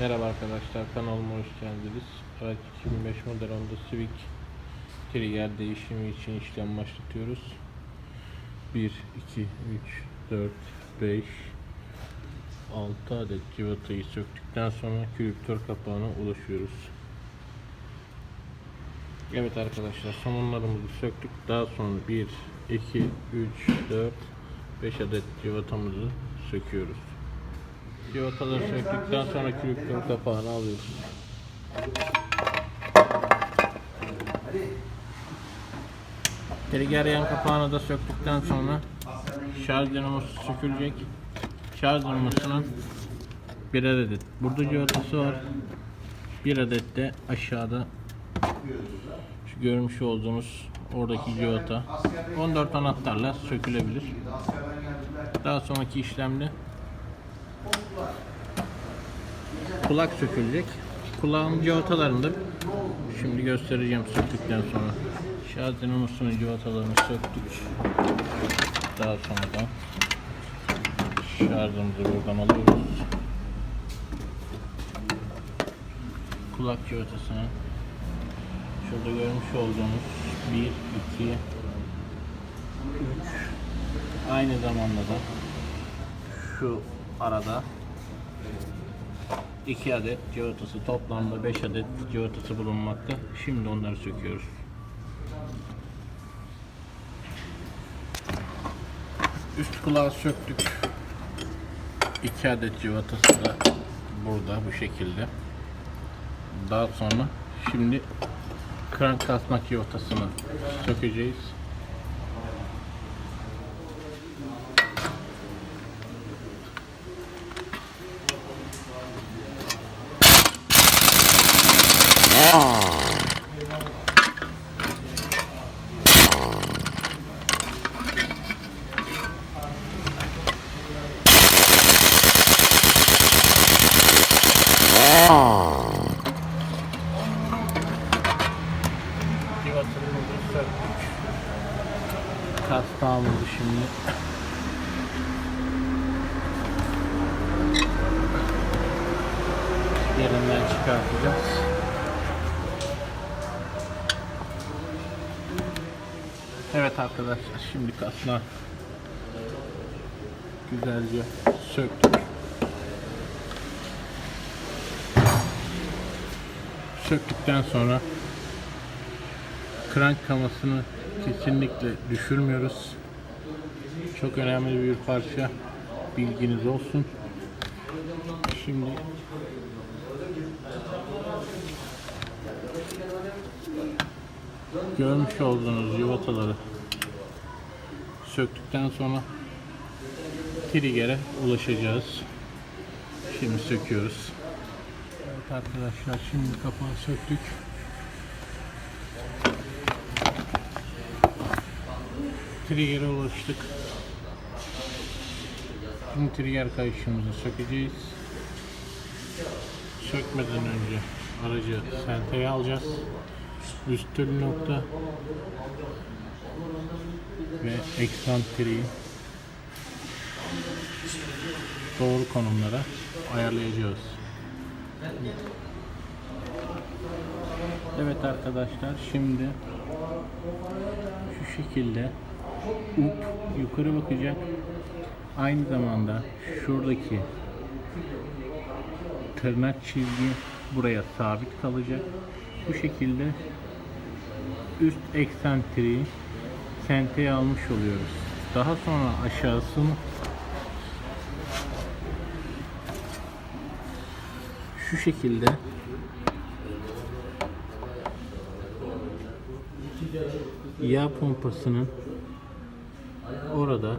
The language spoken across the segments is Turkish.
Merhaba arkadaşlar kanalıma hoş geldiniz. Araç 2005 model Honda Civic trigger değişimi için işlem başlatıyoruz. 1, 2, 3, 4, 5, 6 adet civatayı söktükten sonra külüktör kapağına ulaşıyoruz. Evet arkadaşlar somunlarımızı söktük. Daha sonra 1, 2, 3, 4, 5 adet civatamızı söküyoruz. Civataları söktükten sonra külüktör kapağını alıyoruz. Trigger kapağını da söktükten sonra şarj dinamosu sökülecek. Şarj dinamosunun bir adet burada civatası var. Bir adet de aşağıda şu görmüş olduğunuz oradaki civata 14 anahtarla sökülebilir. Daha sonraki işlemde kulak sökülecek. Kulağın civatalarını da şimdi göstereceğim söktükten sonra. Şarj dinamosunun civatalarını söktük. Daha sonra şarjımızı buradan alıyoruz. Kulak civatasını şurada görmüş olduğunuz 1, 2, 3 aynı zamanda da şu arada 2 adet civatası toplamda 5 adet civatası bulunmakta. Şimdi onları söküyoruz. Üst kulağı söktük. 2 adet civatası da burada bu şekilde. Daha sonra şimdi krank kasmak civatasını sökeceğiz. Civatamızı söktük. Kastağımızı şimdi yerinden çıkartacağız. Evet arkadaşlar şimdi kasnağı güzelce söktük. Söktükten sonra krank kamasını kesinlikle düşürmüyoruz. Çok önemli bir parça. Bilginiz olsun. Şimdi görmüş olduğunuz yuvataları söktükten sonra trigger'e ulaşacağız. Şimdi söküyoruz. Evet arkadaşlar şimdi kapağı söktük. Trigger'e ulaştık. Trigger kayışımızı sökeceğiz. Sökmeden önce aracı senteye alacağız. Üstül nokta ve eksantriği doğru konumlara ayarlayacağız. Evet arkadaşlar şimdi şu şekilde up yukarı bakacak. Aynı zamanda şuradaki tırnak çizgi buraya sabit kalacak. Bu şekilde üst eksentriği senteye almış oluyoruz. Daha sonra aşağısını şu şekilde yağ pompasının orada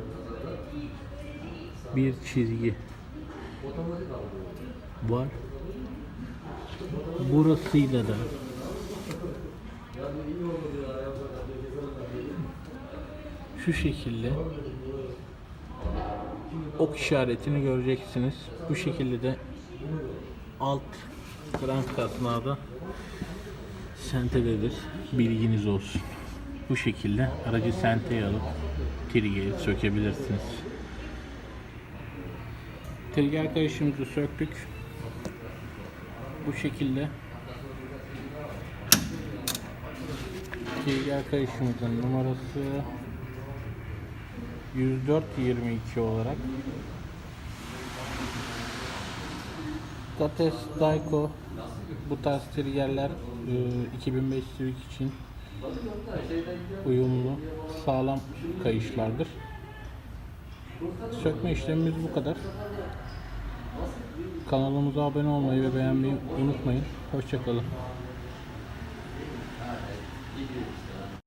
bir çizgi var. Burasıyla da şu şekilde ok işaretini göreceksiniz. Bu şekilde de alt krank kasnağı sentededir. Bilginiz olsun. Bu şekilde aracı senteye alıp trigger'i sökebilirsiniz. Trigger kayışımızı söktük. bu şekilde Kiger kayışımızın numarası 10422 olarak Gates Daiko bu tarz triggerler e, 2005 Civic için uyumlu, sağlam kayışlardır. Sökme işlemimiz bu kadar. Kanalımıza abone olmayı ve beğenmeyi unutmayın. Hoşçakalın.